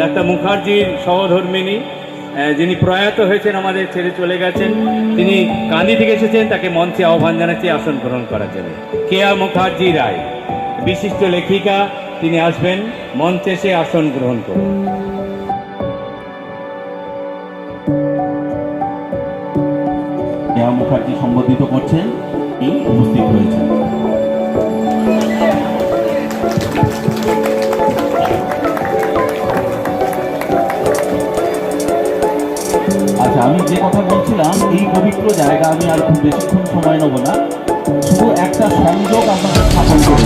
Doctor মুখার্জির সহধর্মিনী যিনি প্রয়াত হয়েছেন আমাদের ছেড়ে চলে গেছেন, তিনি কান্দি থেকে এসেছেন, তাকে মঞ্চে আহ্বান জানাচ্ছি, আসন গ্রহণ করার জন্য। কেয়া মুখার্জি রায়, বিশিষ্ট লেখিকা, তিনি আসবেন, মঞ্চে এসে আসন গ্রহণ করুন। নেহা মুখার্জি সম্বোধিত করছেন উপস্থিত রয়েছেন। আচ্ছা আমি যে কথা বলছিলাম, এই পবিত্র জায়গা আমি আর খুব বেশিক্ষণ সময় নেব না। শুধু একটা সংযোগ আপনাকে স্থাপন করে